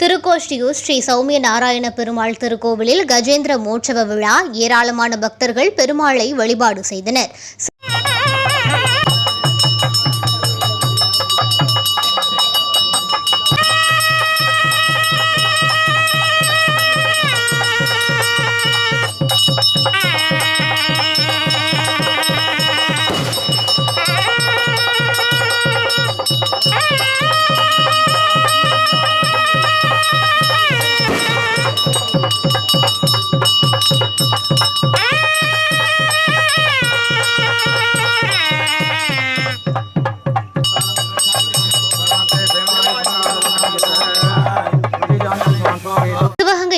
திருக்கோஷ்டியூர் ஸ்ரீ சௌமிய நாராயண பெருமாள் திருக்கோவிலில் கஜேந்திர மோட்சவ விழா. ஏராளமான பக்தர்கள் பெருமாளை வழிபாடு செய்தனர்.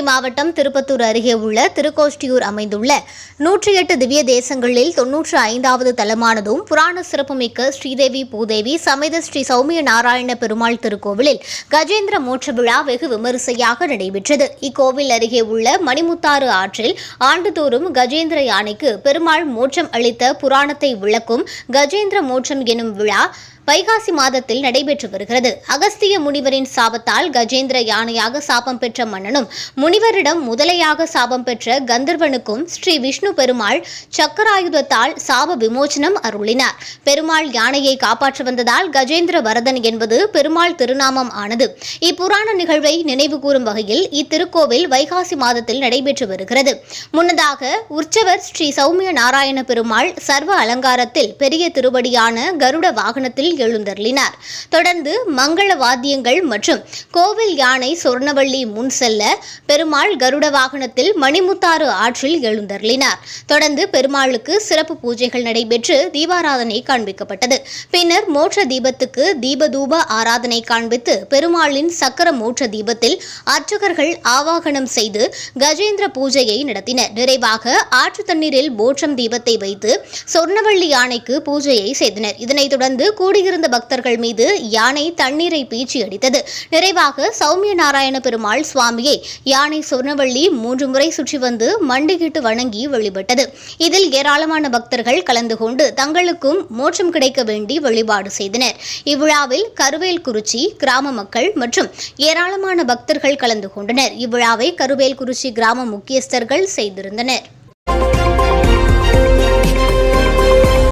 மாவட்டம் திருப்பத்தூர் அருகே உள்ள திருக்கோஷ்டியூர் அமைந்துள்ள நூற்றி எட்டு திவ்ய தேசங்களில் தொன்னூற்று ஐந்தாவது தலமானதும் புராண சிறப்புமிக்க ஸ்ரீதேவி பூதேவி சமேத ஸ்ரீ சௌமிய நாராயண பெருமாள் திருக்கோவிலில் கஜேந்திர மோட்ச விழா வெகு விமரிசையாக நடைபெற்றது. இக்கோவில் அருகே உள்ள மணிமுத்தாறு ஆற்றில் ஆண்டுதோறும் கஜேந்திர யானைக்கு பெருமாள் மோட்சம் அளித்த புராணத்தை விளக்கும் கஜேந்திர மோட்சம் எனும் விழா வைகாசி மாதத்தில் நடைபெற்று வருகிறது. அகஸ்திய முனிவரின் சாபத்தால் கஜேந்திர யானையாக சாபம் பெற்ற மன்னனும் முனிவரிடம் முதலையாக சாபம் பெற்ற கந்தர்வனுக்கும் ஸ்ரீ விஷ்ணு பெருமாள் சக்கராயுதத்தால் சாப விமோச்சனம் அருளினார். பெருமாள் யானையை காப்பாற்ற வந்ததால் கஜேந்திர வரதன் என்பது பெருமாள் திருநாமம் ஆனது. இப்புராண நிகழ்வை நினைவு கூறும் வகையில் இத்திருக்கோவில் வைகாசி மாதத்தில் நடைபெற்று வருகிறது. முன்னதாக உற்சவர் ஸ்ரீ சௌமிய நாராயண பெருமாள் சர்வ அலங்காரத்தில் பெரிய திருவடியான கருட வாகனத்தில் எழுந்தருளினார். தொடர்ந்து மங்கள வாத்தியங்கள் மற்றும் கோவில் யானை சொர்ணவள்ளி முன் செல்ல பெருமாள் கருட வாகனத்தில் மணிமுத்தாறு ஆற்றில் எழுந்தருளினார். தொடர்ந்து பெருமாளுக்கு சிறப்பு பூஜைகள் நடைபெற்று தீபாராதனை காண்பிக்கப்பட்டது. பின்னர் மோட்ச தீபத்துக்கு தீபதூப ஆராதனை காண்பித்து பெருமாளின் சக்கர மோட்ச தீபத்தில் அர்ச்சகர்கள் ஆவாகனம் செய்து கஜேந்திர பூஜையை நடத்தினர். நிறைவாக ஆற்று தண்ணீரில் மோட்சம் தீபத்தை வைத்து சொர்ணவள்ளி யானைக்கு பூஜையை செய்தனர். இதனைத் தொடர்ந்து கூடி கூடியிருந்த பக்தர்கள் மீது யானை தண்ணீரை பீச்சி அடித்தது. நிறைவாக சௌமிய நாராயண பெருமாள் சுவாமியை யானை சொர்ணவள்ளி மூன்று முறை சுற்றி வந்து மண்டிகிட்டு வணங்கி வழிபட்டது. இதில் ஏராளமான பக்தர்கள் கலந்து கொண்டு தங்களுக்கும் மோட்சம் கிடைக்க வேண்டி வழிபாடு செய்தனர். இவ்விழாவில் கருவேல் குறிச்சி கிராம மக்கள் மற்றும் ஏராளமான பக்தர்கள் கலந்து கொண்டனர். இவ்விழாவை கருவேல் குறிச்சி கிராம முக்கியஸ்தர்கள் செய்திருந்தனர்.